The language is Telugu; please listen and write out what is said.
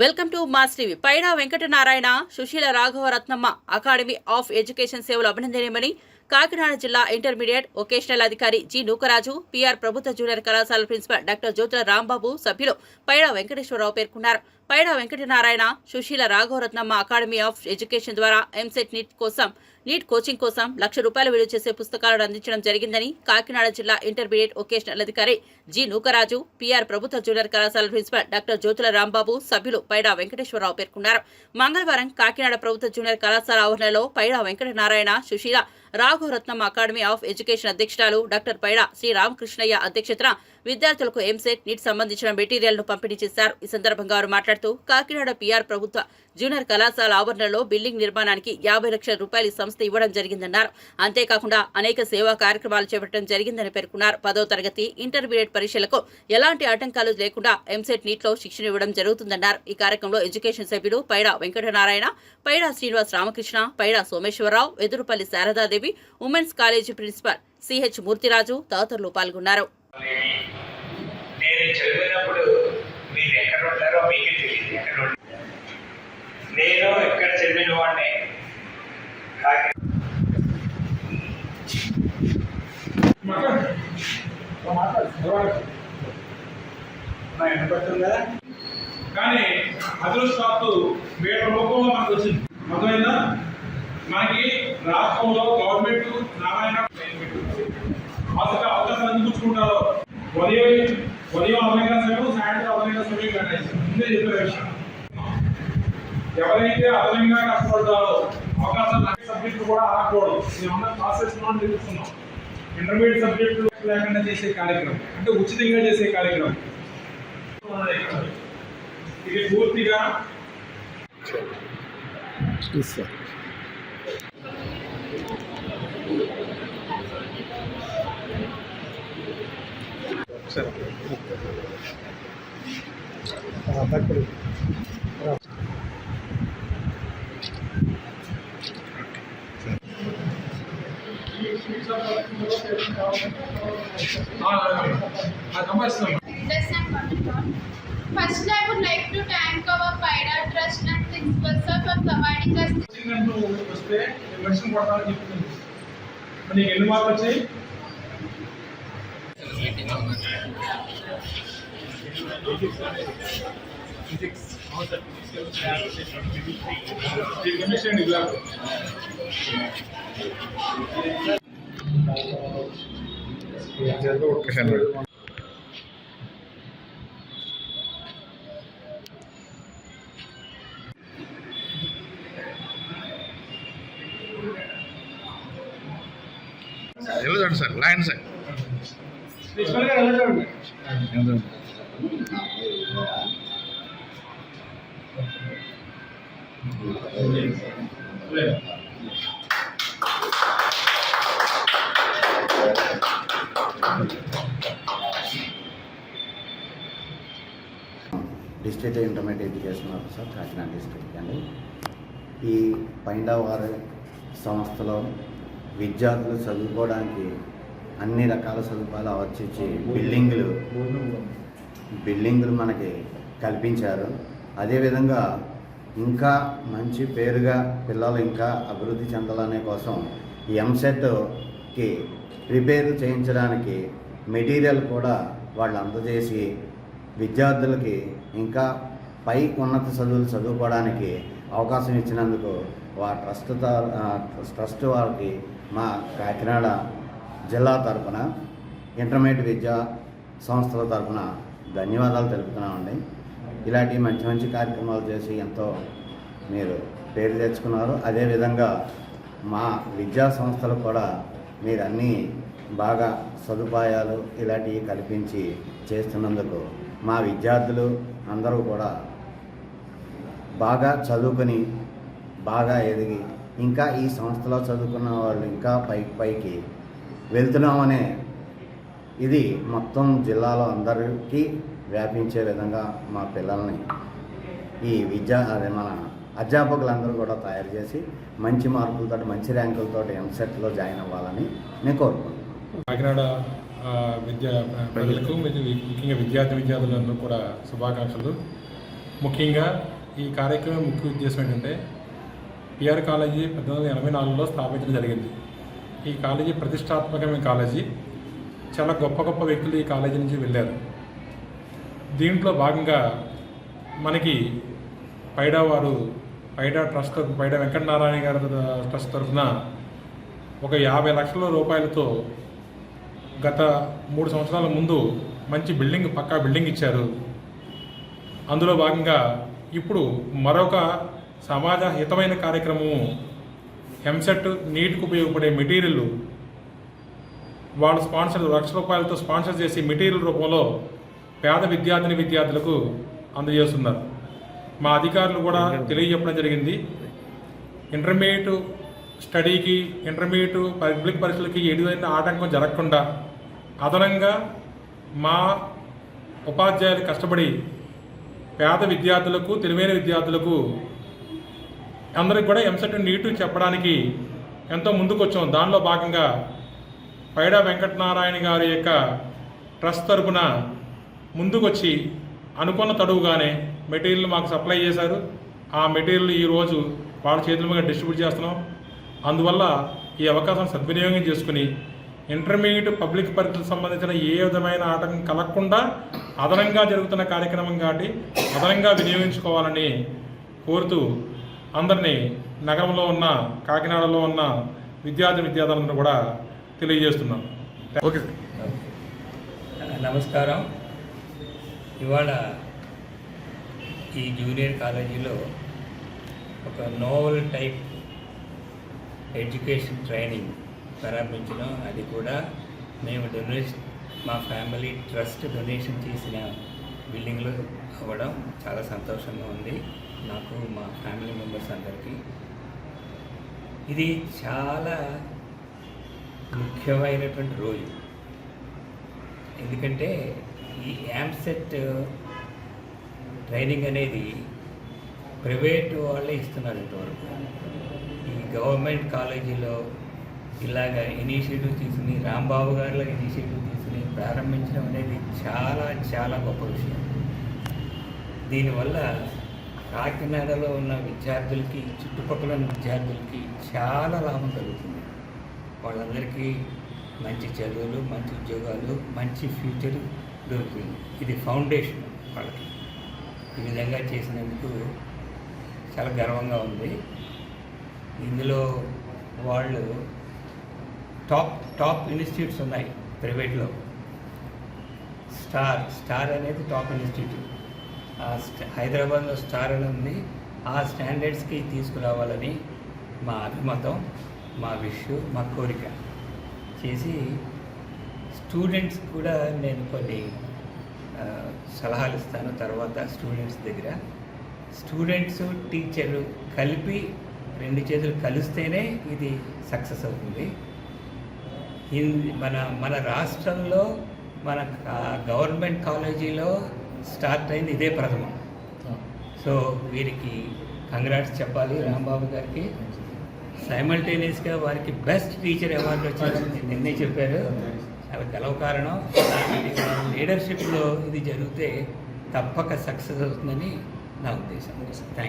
Welcome to mass TV. Paida Venkatanarayana Sushila Raghavaratnamma academy of education సేవలు అభినందనీయమని కాకినాడ జిల్లా ఇంటర్మీడియట్ వొకేషనల్ అధికారి జి నూకరాజు పిఆర్ ప్రభుత్వ జూనియర్ కళాశాల ప్రిన్సిపల్ డాక్టర్ జ్యోతుల రాంబాబు సభ్యులు పైడా వెంకటేశ్వరరావు పేర్కొన్నారు. Paida Venkatanarayana Sushila Raghavaratnamma academy of education ద్వారా ఎంసెట్ నీట్ కోసం నీట్ కోచింగ్ కోసం లక్ష రూపాయలు విలువ చేసే పుస్తకాలను అందించడం జరిగిందని కాకినాడ జిల్లా ఇంటర్మీడియట్ ఒకేషనల్ అధికారి జి నూకరాజు పీఆర్ ప్రభుత్వ జూనియర్ కళాశాల ప్రిన్సిపల్ డాక్టర్ జ్యోతుల రాంబాబు సభ్యులు పైడా వెంకటేశ్వరరావు పేర్కొన్నారు. మంగళవారం కాకినాడ ప్రభుత్వ జూనియర్ కళాశాల ఆవరణలో Paida Venkatanarayana Sushila Raghavaratnam academy of education అధ్యక్షురాలు డాక్టర్ పైడా శ్రీ రామకృష్ణయ్య అధ్యక్షతన విద్యార్థులకు ఎంసెట్ నీట్ సంబంధించిన మెటీరియల్ను పంపిణీ చేశారు. ఈ సందర్భంగా వారు మాట్లాడుతూ కాకినాడ పిఆర్ ప్రభుత్వ జూనియర్ కళాశాల ఆవరణలో బిల్డింగ్ నిర్మాణానికి యాభై లక్షల రూపాయలు సంస్థ ఇవ్వడం జరిగిందన్నారు. అంతేకాకుండా అనేక సేవా కార్యక్రమాలు చేపట్టడం జరిగిందని పేర్కొన్నారు. పదో తరగతి ఇంటర్మీడియట్ పరీక్షలకు ఎలాంటి ఆటంకాలు లేకుండా ఎంసెట్ నీట్లో శిక్షణ ఇవ్వడం జరుగుతుందన్నారు. ఈ కార్యక్రమంలో ఎడ్యుకేషన్ సభ్యులు Paida Venkatanarayana Paida Srinivas Ramakrishna Paida Someswara Rao Edurupalli Sharada Devi women's college principal CH Murthyraju తదితరులు పాల్గొన్నారు. నేను చదివినప్పుడు మీరు ఎక్కడ ఉంటారో మీకే తెలియదు ఎక్కడ ఉంటారో. నేను ఎక్కడ చదివిన వాడిని కాకి వినపడుతుందా కానీ అదృష్టాత్తు వీళ్ళ రూపంలో మనకు వచ్చింది. అర్థమైందా? మనకి రాష్ట్రంలో గవర్నమెంట్ నారాయణ అసలు అవకాశాలు ఎందుకు ఉదయం ఉదయం అదనంగా సమయం సాయంత్రం అదనంగా సమయం కట్టేసి ముందే చెప్పిన విషయం. ఎవరైతే అదనంగా కష్టపడతారో అవకాశాలు అన్ని సబ్జెక్టులు కూడా ఆడకూడదు మేమన్నా ప్రాసెస్లో తెలుస్తున్నాం ఇంటర్మీడియట్ సబ్జెక్టులు లేకుండా చేసే కార్యక్రమం. అంటే ఉచితంగా చేసే కార్యక్రమం. ఇది పూర్తిగా సంపాదిస్తున్నాం Yes, I'm Monica. Firstly, I would like to thank our PIDA Trust and principal sir for providing us గ్లాస్ వెళ్ళదండి సార్ లైన్ సార్ ప్రిన్సిపల్ గారు ఎలా చూడండి district intermediate education officer Kakinada district అండి. ఈ పైండవారి సంస్థలో విద్యార్థులు చదువుకోవడానికి అన్ని రకాల సదుపాయాలు అవర్చించి బిల్డింగులు. బిల్డింగులు మనకి కల్పించారు. అదేవిధంగా ఇంకా మంచి పేరుగా పిల్లలు ఇంకా అభివృద్ధి చెందాలనే కోసం ఎంసెట్కి ప్రిపేర్ చేయించడానికి మెటీరియల్ కూడా వాళ్ళు అందజేసి విద్యార్థులకి ఇంకా పై ఉన్నత చదువులు చదువుకోవడానికి అవకాశం ఇచ్చినందుకు వా ట్రస్ట్ ట్రస్ట్ వారికి మా కాకినాడ జిల్లా తరపున ఇంటర్మీడియట్ విద్యా సంస్థల తరపున ధన్యవాదాలు తెలుపుతున్నామండి. ఇలాంటి మంచి మంచి కార్యక్రమాలు చేసి ఎంతో మీరు పేరు తెచ్చుకున్నారు. అదేవిధంగా మా విద్యా సంస్థలు కూడా మీరు అన్నీ బాగా సదుపాయాలు ఇలాంటివి కల్పించి చేస్తున్నందుకు మా విద్యార్థులు అందరూ కూడా బాగా చదువుకొని బాగా ఎదిగి ఇంకా ఈ సంస్థలో చదువుకున్న వాళ్ళు ఇంకా పైకి పైకి వెళ్తున్నామనే ఇది మొత్తం జిల్లాలో అందరికీ వ్యాపించే విధంగా మా పిల్లల్ని ఈ విద్యా అదే మన అధ్యాపకులందరూ కూడా తయారు చేసి మంచి మార్కులతో మంచి ర్యాంకులతో ఎంసెట్లో జాయిన్ అవ్వాలని నేను కోరుకుంటున్నాను. కాకినాడ విద్యా ప్రజలకు ముఖ్యంగా విద్యార్థి విద్యార్థులందరూ కూడా శుభాకాంక్షలు. ముఖ్యంగా ఈ కార్యక్రమం ముఖ్య ఉద్దేశం ఏంటంటే పిఆర్ కాలేజీ పంతొమ్మిది వందల ఎనభై నాలుగులో స్థాపించడం జరిగింది. ఈ కాలేజీ ప్రతిష్టాత్మకమైన కాలేజీ. చాలా గొప్ప గొప్ప వ్యక్తులు ఈ కాలేజీ నుంచి వెళ్ళారు. దీంట్లో భాగంగా మనకి పైడా వారు పైడా ట్రస్ట్ పైడా వెంకటనారాయణ గారి ట్రస్ట్ తరఫున ఒక యాభై లక్షల రూపాయలతో గత మూడు సంవత్సరాల ముందు మంచి బిల్డింగ్ పక్కా బిల్డింగ్ ఇచ్చారు. అందులో భాగంగా ఇప్పుడు మరొక సమాజ హితమైన కార్యక్రమము ఎంసెట్ నీటికి ఉపయోగపడే మెటీరియల్ వాళ్ళు స్పాన్సర్ లక్ష రూపాయలతో స్పాన్సర్ చేసి మెటీరియల్ రూపంలో పేద విద్యార్థిని విద్యార్థులకు అందజేస్తున్నారు. మా అధికారులు కూడా తెలియజెప్పడం జరిగింది. ఇంటర్మీడియట్ స్టడీకి ఇంటర్మీడియట్ పబ్లిక్ పరీక్షలకి ఎటువంటి ఆటంకం జరగకుండా అదనంగా మా ఉపాధ్యాయులు కష్టపడి పేద విద్యార్థులకు తెలివైన విద్యార్థులకు అందరికి కూడా ఎంసెట్ నీటు చెప్పడానికి ఎంతో ముందుకొచ్చాం. దానిలో భాగంగా పైడా వెంకటనారాయణ గారి యొక్క ట్రస్ట్ తరపున ముందుకొచ్చి అనుకున్న తడువుగానే మెటీరియల్ మాకు సప్లై చేశారు. ఆ మెటీరియల్ ఈరోజు వాళ్ళ చేతుల మీద డిస్ట్రిబ్యూట్ చేస్తున్నాం. అందువల్ల ఈ అవకాశం సద్వినియోగం చేసుకుని ఇంటర్మీడియట్ పబ్లిక్ పరీక్షలకు సంబంధించిన ఏ విధమైన ఆటంకం కలగకుండా అదనంగా జరుగుతున్న కార్యక్రమం కాబట్టి అదనంగా వినియోగించుకోవాలని కోరుతూ అందరినీ నగరంలో ఉన్న కాకినాడలో ఉన్న విద్యార్థి విద్యార్థులందరూ కూడా తెలియజేస్తున్నాం ఓకే నమస్కారం. ఇవాళ ఈ జూనియర్ కాలేజీలో ఒక నోవల్ టైప్ ఎడ్యుకేషన్ ట్రైనింగ్ ప్రారంభించడం అది కూడా మేము డొనేషన్ మా ఫ్యామిలీ ట్రస్ట్ డొనేషన్ చేసిన బిల్డింగ్లో అవ్వడం చాలా సంతోషంగా ఉంది. నాకు మా ఫ్యామిలీ మెంబర్స్ అందరికీ ఇది చాలా ముఖ్యమైనటువంటి రోజు. ఎందుకంటే ఈ యామ్సెట్ ట్రైనింగ్ అనేది ప్రైవేట్ వాళ్ళే ఇస్తున్నారు ఇంతవరకు. ఈ గవర్నమెంట్ కాలేజీలో ఇలాగ ఇనిషియేటివ్ తీసుకుని రాంబాబు గారిలో ఇనిషియేటివ్ తీసుకుని ప్రారంభించడం అనేది చాలా చాలా గొప్ప విషయం. దీనివల్ల కాకినాడలో ఉన్న విద్యార్థులకి చుట్టుపక్కల ఉన్న విద్యార్థులకి చాలా లాభం కలుగుతుంది. వాళ్ళందరికీ మంచి చదువులు మంచి ఉద్యోగాలు మంచి ఫ్యూచర్ దొరుకుతుంది. ఇది ఫౌండేషన్ వాళ్ళకి. ఈ విధంగా చేసినందుకు చాలా గర్వంగా ఉంది. ఇందులో వాళ్ళు టాప్ టాప్ ఇన్స్టిట్యూట్స్ ఉన్నాయి ప్రైవేట్లో. స్టార్ స్టార్ అనేది టాప్ ఇన్స్టిట్యూట్. హైదరాబాద్లో స్టార్ అని ఉంది ఆ స్టాండర్డ్స్కి తీసుకురావాలని మా అభిమతం మా విష్ మా కోరిక. చేసి స్టూడెంట్స్ కూడా నేను కొన్ని సలహాలు ఇస్తాను తర్వాత స్టూడెంట్స్ దగ్గర. స్టూడెంట్స్ టీచర్లు కలిపి రెండు చేతులు కలిస్తేనే ఇది సక్సెస్ అవుతుంది. హిందీ మన మన రాష్ట్రంలో మన గవర్నమెంట్ కాలేజీలో స్టార్ట్ అయింది ఇదే ప్రథమం. సో వీరికి కంగ్రాట్స్ చెప్పాలి రాంబాబు గారికి. సైమల్టేనియస్గా వారికి బెస్ట్ టీచర్ అవార్డు వచ్చింది నిన్నే చెప్పారు. చాలా గెలవకారణం లీడర్షిప్లో ఇది జరిగితే తప్పక సక్సెస్ అవుతుందని నా ఉద్దేశం. థ్యాంక్